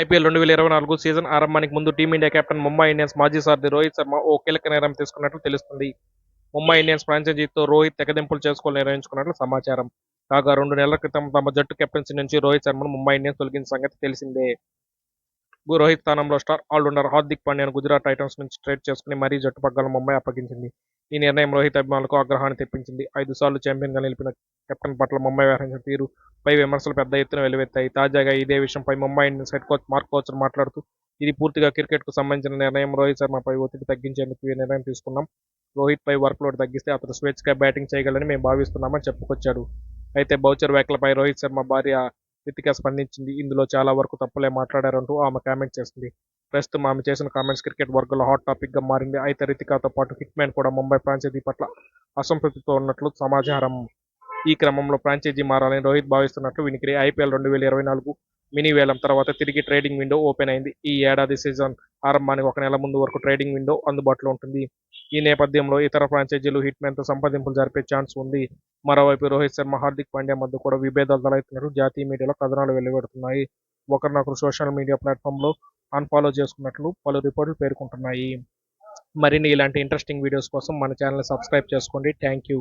IPL రెండు వేల ఇరవై నాలుగు సీజన్ ఆరంభానికి ముందు టీమిండియా కెప్టెన్ ముంబై ఇండియన్స్ మాజీ సారథి రోహిత్ శర్మ ఓ కీలక నిర్ణయం తీసుకున్నట్లు తెలుస్తుంది. ముంబై ఇండియన్స్ ఫ్రాంచైజీతో రోహిత్ తెగదింపులు చేసుకోవాలని నిర్ణయించుకున్నట్లు సమాచారం. కాగా రెండు నెలల క్రితం తమ జట్టు కెప్టెన్సీ నుంచి రోహిత్ శర్మను ముంబై ఇండియన్స్ తొలగించిన సంగతి తెలిసిందే. రోహిత్ స్థానంలో స్టార్ ఆల్రౌండర్ హార్దిక్ పాండ్యాను గుజరాత్ టైటన్స్ నుంచి ట్రేడ్ చేసుకుని మరీ జట్టు పగ్గాలను ముంబై అప్పగించింది. ఈ నిర్ణయం రోహిత్ అభిమానులకు ఆగ్రహాన్ని తెప్పించింది. ఐదు సార్లు ఛాంపియన్గా నిలిపిన కెప్టెన్ పట్ల ముంబై వ్యవహరించిన తీరు పై విమర్శలు పెద్ద ఎత్తున వెలువెత్తాయి. తాజాగా ఇదే విషయంపై Mumbai Indians head coach Mark Boucher మాట్లాడుతూ ఇది పూర్తిగా క్రికెట్కు సంబంధించిన నిర్ణయం. రోహిత్ శర్మపై ఒత్తిడి తగ్గించేందుకు ఈ నిర్ణయం తీసుకున్నాం. రోహిత్ పై వర్క్ లోడ్ తగ్గిస్తే అతను స్వేచ్ఛగా బ్యాటింగ్ చేయగలని మేము భావిస్తున్నామని చెప్పుకొచ్చాడు. అయితే బౌచర్ వ్యాఖ్యలపై రోహిత్ శర్మ భార్య రితిక స్పందించింది. ఇందులో చాలా వరకు తప్పులే మాట్లాడారంటూ ఆమె కామెంట్ చేసింది. ప్రస్తుతం ఆమె చేసిన కామెంట్స్ క్రికెట్ వర్గంలో హాట్ టాపిక్గా మారింది. అయితే రితికాతో పాటు హిట్ మ్యాన్ కూడా ముంబై ఫ్రాంచైజీ పట్ల అసంతృప్తితో ఉన్నట్లు సమాచారం. ఈ క్రమంలో ఫ్రాంచైజీ మారాలని రోహిత్ భావిస్తున్నట్లు వినికిడి. ఐపీఎల్ రెండు వేల ఇరవై నాలుగు మినీ వేలం తర్వాత తిరిగి ట్రేడింగ్ విండో ఓపెన్ అయింది. ఈ ఏడాది సీజన్ ఆరంభానికి ఒక నెల ముందు వరకు ట్రేడింగ్ విండో అందుబాటులో ఉంటుంది. ఈ నేపథ్యంలో ఇతర ఫ్రాంచైజీలు హిట్ మ్యాన్ సంప్రదింపులు జరిపే ఛాన్స్ ఉంది. మరోవైపు రోహిత్ శర్మ హార్దిక్ పాండ్యా మధ్య కూడా విభేదాలు తలెత్తినట్టు జాతీయ మీడియాలో కథనాలు వెలువడుతున్నాయి. ఒకరినొకరు సోషల్ మీడియా ప్లాట్ఫామ్లో అన్ఫాలో చేసుకున్నట్లు పలు రిపోర్టులు పేర్కొంటున్నాయి. మరిన్ని ఇలాంటి ఇంట్రెస్టింగ్ వీడియోస్ కోసం మన ఛానల్ సబ్స్క్రైబ్ చేసుకోండి. Thank you